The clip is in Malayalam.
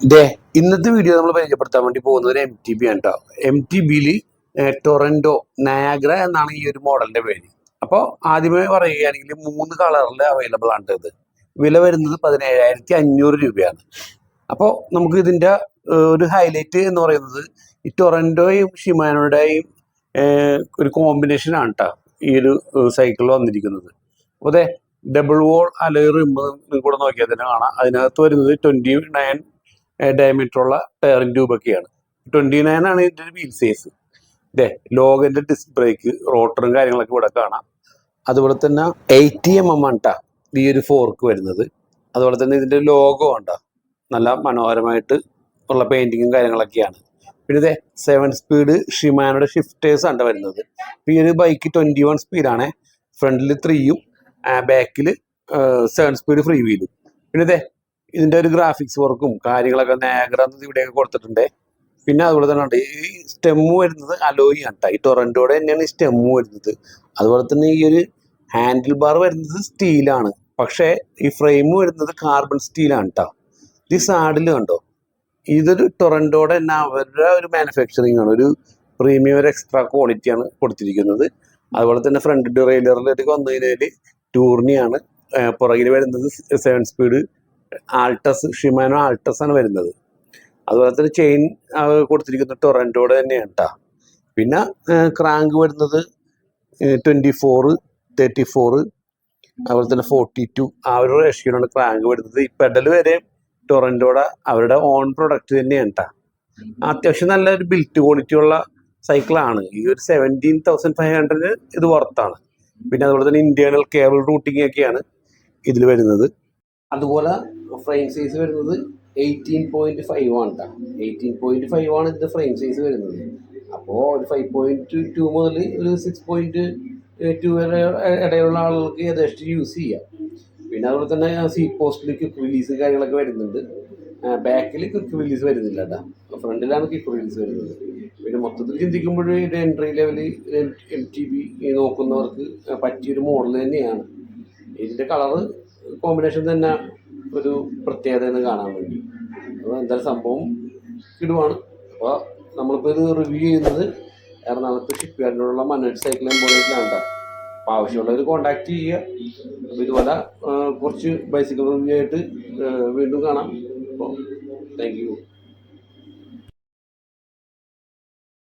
ദേ ഇന്നത്തെ വീഡിയോ നമ്മൾ പരിചയപ്പെടുത്താൻ വേണ്ടി പോകുന്നത് ഒരു എം ടി ബി ആണ് കേട്ടോ എം ടി ബിയിൽ ടൊറൻഡോ നയാഗ്ര എന്നാണ് ഈ ഒരു മോഡലിന്റെ പേര്. അപ്പോൾ ആദ്യമേ പറയുകയാണെങ്കിൽ മൂന്ന് കളറിൽ അവൈലബിൾ ആണ് ഇത്. വില വരുന്നത് പതിനേഴായിരത്തി അഞ്ഞൂറ് രൂപയാണ്. അപ്പോൾ നമുക്ക് ഇതിന്റെ ഒരു ഹൈലൈറ്റ് എന്ന് പറയുന്നത് ഈ ടൊറൻഡോയും ഷിമാനോയുടെയും ഒരു കോമ്പിനേഷൻ ആണ് കേട്ടോ ഈ ഒരു സൈക്കിൾ വന്നിരിക്കുന്നത്. അപ്പോൾ അതെ ഡബിൾ വോൾ അലോയ് നിങ്ങൾ കൂടെ നോക്കിയാൽ തന്നെ കാണാം. അതിനകത്ത് വരുന്നത് ട്വന്റി നയൻ ഡയമീറ്റർ ഉള്ള ടയറിൻ ട്യൂബൊക്കെയാണ് ട്വന്റി നയൻ ആണ് ഇതിന്റെ ഒരു വീൽ സൈസ് ഇതേ ലോകന്റെ ഡിസ്ക് ബ്രേക്ക് റോട്ടറും കാര്യങ്ങളൊക്കെ ഇവിടെ കാണാം. അതുപോലെ തന്നെ എയ്റ്റി എം എം ആണ് ഈ ഒരു ഫോർക്ക് വരുന്നത്. അതുപോലെ തന്നെ ഇതിന്റെ ലോഗോ ഉണ്ടോ നല്ല മനോഹരമായിട്ട് ഉള്ള പെയിന്റിങ്ങും കാര്യങ്ങളൊക്കെയാണ്. പിന്നെ ഇതേ സെവൻ സ്പീഡ് ഷിമാനോയുടെ ഷിഫ്റ്റേഴ്സ് ആണ് വരുന്നത്. ഈ ഒരു ബൈക്ക് ട്വന്റി വൺ സ്പീഡാണ് ഫ്രണ്ടിൽ ത്രീയും ബാക്കിൽ സെവൻ സ്പീഡ് ഫ്രീ വീലും പിന്നെ ഇതേ ഇതിന്റെ ഒരു ഗ്രാഫിക്സ് വർക്കും കാര്യങ്ങളൊക്കെ നേഗ്ര ഇവിടെയൊക്കെ കൊടുത്തിട്ടുണ്ട്. പിന്നെ അതുപോലെ തന്നെ ഈ സ്റ്റെമ്മ് വരുന്നത് അലോയി ആണ്. ഈ ടൊറന്റോടെ തന്നെയാണ് ഈ സ്റ്റെമ്മ് വരുന്നത്. അതുപോലെ തന്നെ ഈ ഒരു ഹാൻഡിൽ ബാർ വരുന്നത് സ്റ്റീലാണ് പക്ഷേ ഈ ഫ്രെയിം വരുന്നത് കാർബൺ സ്റ്റീലാണ് കേട്ടോ ഈ സാഡിൽ കണ്ടോ? ഇതൊരു ടൊറന്റോടെ തന്നെ അവരുടെ ഒരു മാനുഫാക്ചറിങ് ആണ്. ഒരു പ്രീമിയം ഒരു എക്സ്ട്രാ ക്വാളിറ്റിയാണ് കൊടുത്തിരിക്കുന്നത്. അതുപോലെ തന്നെ ഫ്രണ്ട് ഡ്രൈലറിലേക്ക് വന്നു കഴിഞ്ഞാൽ ടൂർണിയാണ് പുറകിൽ വരുന്നത് seven speed Altus Shimano Altus ആണ് വരുന്നത്. അതുപോലെ തന്നെ ചെയിൻ കൊടുത്തിരിക്കുന്ന ടൊറന്റോടെ തന്നെയാണ് കേട്ടോ പിന്നെ ക്രാങ്ക് വരുന്നത് ട്വന്റി ഫോറ് തേർട്ടി ഫോറ് അതുപോലെ തന്നെ ഫോർട്ടി ടു ആ ഒരു റേഷ്യോയിലാണ് ക്രാങ്ക് വരുന്നത്. ഈ പെഡൽ വരെ ടൊറന്റോടെ അവരുടെ ഓൺ പ്രൊഡക്റ്റ് തന്നെയാണ് കേട്ടോ അത്യാവശ്യം നല്ലൊരു ബിൽറ്റ് ക്വാളിറ്റി ഉള്ള സൈക്കിളാണ്. ഈ ഒരു സെവന്റീൻ തൗസൻഡ് ഫൈവ് ഹൺഡ്രഡിന് ഇത് വർത്താണ് പിന്നെ അതുപോലെ തന്നെ ഇന്റേണൽ കേബിൾ റൂട്ടിംഗ് ഒക്കെയാണ് ഇതിൽ വരുന്നത്. അതുപോലെ ഫ്രെയിം സൈസ് വരുന്നത് എയ്റ്റീൻ പോയിന്റ് ഫൈവ് ആണ് കേട്ടോ എയ്റ്റീൻ പോയിന്റ് ഫൈവ് ആണ് ഇതിന്റെ ഫ്രെയിം സൈസ് വരുന്നത്. അപ്പോൾ ഒരു ഫൈവ് പോയിന്റ് ടു മുതൽ ഒരു സിക്സ് പോയിന്റ് ടു വരെ ഇടയിലുള്ള ആളുകൾക്ക് യഥേഷ്ടം യൂസ് ചെയ്യാം. പിന്നെ അതുപോലെ തന്നെ സീറ്റ് പോസ്റ്റിൽ ക്വിക്ക് റിലീസ് കാര്യങ്ങളൊക്കെ വരുന്നുണ്ട്. ബാക്കിൽ ക്വിക്ക് റിലീസ് വരുന്നില്ല കേട്ടോ ഫ്രണ്ടിലാണ് ക്വിക്ക് റിലീസ് വരുന്നത്. പിന്നെ മൊത്തത്തിൽ ചിന്തിക്കുമ്പോൾ ഇത് entry level M T B നോക്കുന്നവർക്ക് പറ്റിയൊരു മോഡൽ തന്നെയാണ്. ഇതിന്റെ കളറ് കോമ്പിനേഷൻ തന്നെ ഒരു പ്രത്യേകത എന്ന് കാണാൻ വേണ്ടി. അപ്പോൾ എന്തായാലും സംഭവം ഇടുവാണ് അപ്പോൾ നമ്മളിപ്പോൾ ഇത് റിവ്യൂ ചെയ്യുന്നത് എറണാകുളത്ത് ഷിപ്പ് യാർഡിലുള്ള മനോജ് സൈക്കിൾ കേട്ടോ. അപ്പോൾ ആവശ്യമുള്ളവർ കോൺടാക്റ്റ് ചെയ്യുക. അപ്പോൾ ഇതുപോലെ കുറച്ച് ബൈസിക്കിൾ റിവ്യൂ ആയിട്ട് വീണ്ടും കാണാം. അപ്പോൾ താങ്ക് യു